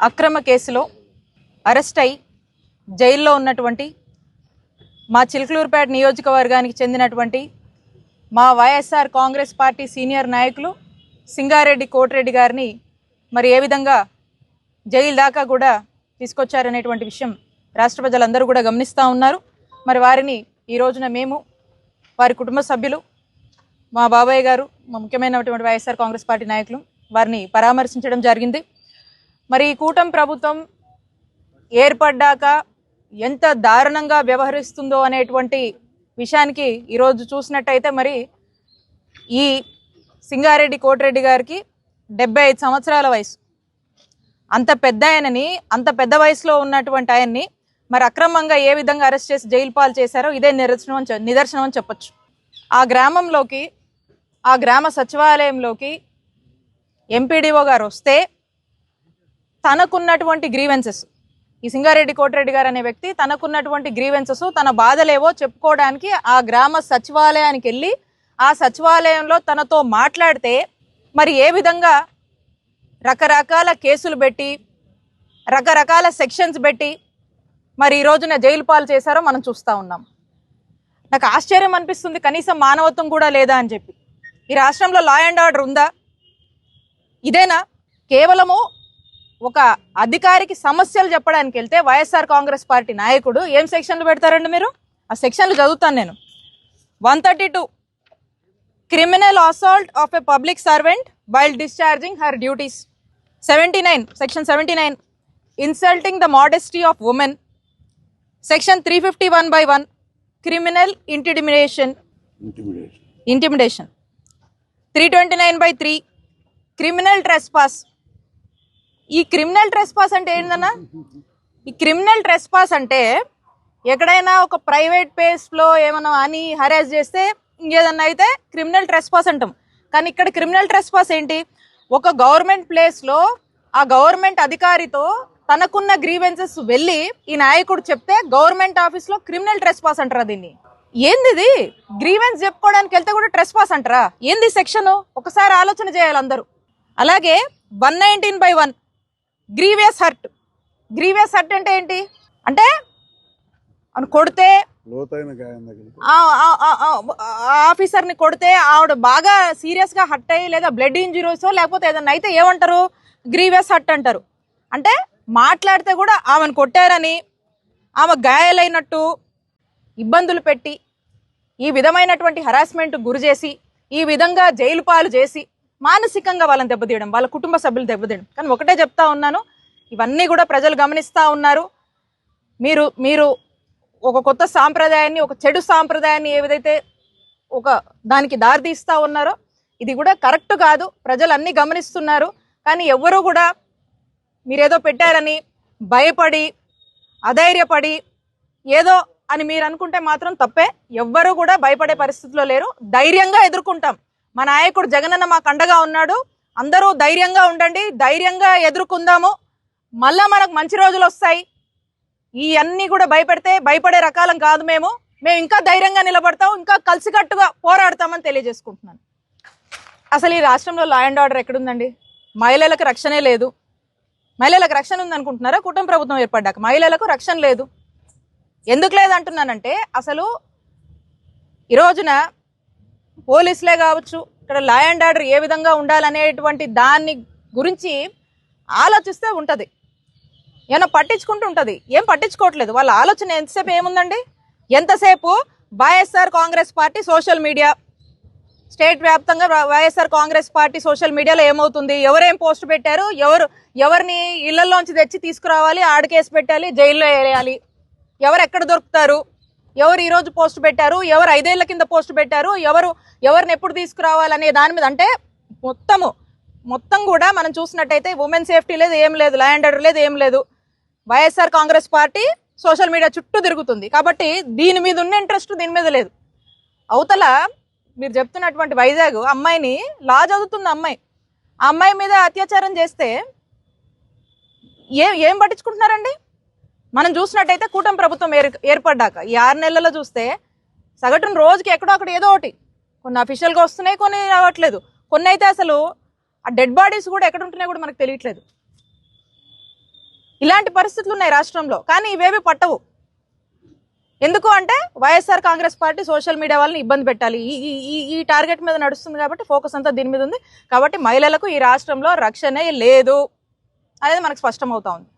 అక్రమ కేసులో అరెస్ట్ అయి జైల్లో ఉన్నటువంటి మా చిలుకలూరుపేట నియోజకవర్గానికి చెందినటువంటి మా వైఎస్ఆర్ కాంగ్రెస్ పార్టీ సీనియర్ నాయకులు సింగారెడ్డి కోటిరెడ్డి గారిని మరి ఏ విధంగా జైలు దాకా కూడా తీసుకొచ్చారనేటువంటి విషయం రాష్ట్ర ప్రజలందరూ కూడా గమనిస్తూ ఉన్నారు. మరి వారిని ఈ రోజున మేము వారి కుటుంబ సభ్యులు మా బాబాయ్ గారు మా ముఖ్యమైనటువంటి వైఎస్ఆర్ కాంగ్రెస్ పార్టీ నాయకులు వారిని పరామర్శించడం జరిగింది. మరి ఈ కూటమి ప్రభుత్వం ఏర్పడ్డాక ఎంత దారుణంగా వ్యవహరిస్తుందో అనేటువంటి విషయానికి ఈరోజు చూసినట్టయితే మరి ఈ సింగారెడ్డి కోటిరెడ్డి గారికి డెబ్బై ఐదు సంవత్సరాల వయసు. అంత పెద్ద ఆయనని అంత పెద్ద వయసులో ఉన్నటువంటి ఆయన్ని మరి అక్రమంగా ఏ విధంగా అరెస్ట్ చేసి జైలు పాలు చేశారో ఇదే నిదర్శనం అని నిదర్శనం అని చెప్పొచ్చు. ఆ గ్రామంలోకి ఆ గ్రామ సచివాలయంలోకి ఎంపీడీఓ గారు వస్తే తనకున్నటువంటి గ్రీవెన్సెస్. ఈ సింగారెడ్డి కోటిరెడ్డి గారు అనే వ్యక్తి తనకున్నటువంటి గ్రీవెన్సెస్ తన బాధలేవో చెప్పుకోవడానికి ఆ గ్రామ సచివాలయానికి వెళ్ళి ఆ సచివాలయంలో తనతో మాట్లాడితే మరి ఏ విధంగా రకరకాల కేసులు పెట్టి రకరకాల సెక్షన్స్ పెట్టి మరి ఈ రోజున జైలు పాలు చేశారో మనం చూస్తూ ఉన్నాం. నాకు ఆశ్చర్యం అనిపిస్తుంది కనీసం మానవత్వం కూడా లేదా అని చెప్పి. ఈ రాష్ట్రంలో లా అండ్ ఆర్డర్ ఉందా? ఇదేనా? కేవలము ఒక అధికారికి సమస్యలు చెప్పడానికి వెళ్తే వైఎస్ఆర్ కాంగ్రెస్ పార్టీ నాయకుడు ఏం సెక్షన్లు పెడతారండి మీరు? ఆ సెక్షన్లు చదువుతాను నేను. One thirty two. Criminal assault of a public servant while discharging her duties. Seventy nine section seventy nine. Insulting the modesty of women. Section three fifty one by one. Criminal intimidation. Intimidation. Three twenty nine by three. Criminal trespass. ఈ criminal trespass అంటే ఏంటన్నా ఈ criminal trespass అంటే ఎక్కడైనా ఒక private ప్లేస్లో ఏమైనా అని హరాస్ చేస్తే ఇంకేదన్నా అయితే క్రిమినల్ ట్రెస్పాస్ అంటాం. కానీ ఇక్కడ క్రిమినల్ ట్రెస్పాస్ ఏంటి? ఒక గవర్నమెంట్ ప్లేస్లో ఆ గవర్నమెంట్ అధికారితో తనకున్న గ్రీవెన్సెస్ వెళ్ళి ఈ నాయకుడు చెప్తే గవర్నమెంట్ ఆఫీస్లో క్రిమినల్ ట్రెస్పాస్ అంటారా దీన్ని? ఏంది ఇది గ్రీవెన్స్ చెప్పుకోవడానికి వెళ్తే కూడా ట్రెస్పాస్ అంటారా? ఏంది సెక్షన్ ఒకసారి ఆలోచన చేయాలి అందరూ. అలాగే one nineteen by one grievous hurt. Grievous hurt అంటే ఏంటి? అంటే అవును కొడితే ఆఫీసర్ని కొడితే ఆవిడ బాగా సీరియస్గా హట్ అయ్యి లేదా బ్లడ్ ఇంజురీస్ లేకపోతే ఏదన్నా అయితే ఏమంటారు? గ్రీవియస్ హట్ అంటారు. అంటే మాట్లాడితే కూడా ఆమెను కొట్టారని ఆమె గాయాలైనట్టు ఇబ్బందులు పెట్టి ఈ విధమైనటువంటి హరాస్మెంట్ గురి చేసి ఈ విధంగా జైలు పాలు చేసి మానసికంగా వాళ్ళని దెబ్బతీయడం వాళ్ళ కుటుంబ సభ్యులు దెబ్బతీయడం. కానీ ఒకటే చెప్తా ఉన్నాను ఇవన్నీ కూడా ప్రజలు గమనిస్తూ ఉన్నారు. మీరు మీరు ఒక కొత్త సాంప్రదాయాన్ని ఒక చెడు సాంప్రదాయాన్ని ఏ విధైతే ఒక దానికి దారితీస్తూ ఉన్నారో ఇది కూడా కరెక్ట్ కాదు. ప్రజలు అన్నీ గమనిస్తున్నారు. కానీ ఎవ్వరూ కూడా మీరేదో పెట్టారని భయపడి అధైర్యపడి ఏదో అని మీరు అనుకుంటే మాత్రం తప్పే. ఎవ్వరూ కూడా భయపడే పరిస్థితిలో లేరు. ధైర్యంగా ఎదుర్కొంటాం. మా నాయకుడు జగనన్న మాకు అండగా ఉన్నాడు. అందరూ ధైర్యంగా ఉండండి. ధైర్యంగా ఎదుర్కొందాము. మళ్ళా మనకు మంచి రోజులు వస్తాయి. ఇవన్నీ కూడా భయపెడితే భయపడే రకాలం కాదు మేము. మేము ఇంకా ధైర్యంగా నిలబడతాం. ఇంకా కలిసికట్టుగా పోరాడతామని తెలియజేసుకుంటున్నాను. అసలు ఈ రాష్ట్రంలో లా అండ్ ఆర్డర్ ఎక్కడుందండి? మహిళలకు రక్షణే లేదు. మహిళలకు రక్షణ ఉందనుకుంటున్నారా? కుటుంబ ప్రభుత్వం ఏర్పడ్డాక. మహిళలకు రక్షణ లేదు. ఎందుకు లేదంటున్నానంటే అసలు ఈ రోజున పోలీసులే కావచ్చు ఇక్కడ లా అండ్ ఆర్డర్ ఏ విధంగా ఉండాలనేటువంటి దాన్ని గురించి ఆలోచిస్తే ఉంటుంది. ఏమైనా పట్టించుకుంటూ ఉంటుంది. ఏం పట్టించుకోవట్లేదు. వాళ్ళ ఆలోచన ఎంతసేపు ఏముందండి? ఎంతసేపు YSR Congress party social media? State వ్యాప్తంగా వైఎస్ఆర్ కాంగ్రెస్ పార్టీ సోషల్ మీడియాలో ఏమవుతుంది? ఎవరేం పోస్ట్ పెట్టారు? ఎవరు ఎవరిని ఇళ్ళలోంచి తెచ్చి తీసుకురావాలి? ఆడకేసి పెట్టాలి? జైల్లో వేయాలి ఎవరు ఎక్కడ దొరుకుతారు? ఎవరు ఈరోజు పోస్ట్ పెట్టారు? ఎవరు ఐదేళ్ళ కింద పోస్ట్ పెట్టారు? ఎవరు ఎవరిని ఎప్పుడు తీసుకురావాలనే దాని మీద అంటే మొత్తము మొత్తం కూడా మనం చూసినట్టయితే ఉమెన్ సేఫ్టీ లేదు ఏం లేదు ల్యాండ్ ఆర్డర్ లేదు ఏం లేదు. YSR Congress party social media చుట్టూ తిరుగుతుంది. కాబట్టి దీని మీద ఉన్న ఇంట్రెస్ట్ దీని మీద లేదు. అవతల మీరు చెప్తున్నటువంటి వైజాగ్ అమ్మాయిని లా చదువుతుంది అమ్మాయి ఆ అమ్మాయి మీద అత్యాచారం చేస్తే ఏం ఏం పట్టించుకుంటున్నారండి? మనం చూసినట్టయితే కూటమి ప్రభుత్వం ఏర్ ఏర్పడ్డాక ఈ ఆరు నెలల్లో చూస్తే సగటున రోజుకి ఎక్కడో అక్కడ ఏదో ఒకటి. కొన్ని అఫీషియల్గా వస్తున్నాయి కొన్ని రావట్లేదు. కొన్ని అయితే అసలు ఆ డెడ్ బాడీస్ కూడా ఎక్కడ ఉంటున్నాయో కూడా మనకు తెలియట్లేదు. ఇలాంటి పరిస్థితులు ఉన్నాయి రాష్ట్రంలో కానీ ఇవేవి పట్టవు. ఎందుకు అంటే YSR Congress party social media వాళ్ళని ఇబ్బంది పెట్టాలి. ఈ ఈ- ఈ ఈ టార్గెట్ మీద నడుస్తుంది కాబట్టి ఫోకస్ అంతా దీని మీద ఉంది. కాబట్టి మహిళలకు ఈ రాష్ట్రంలో రక్షణే లేదు అనేది మనకు స్పష్టమవుతా ఉంది.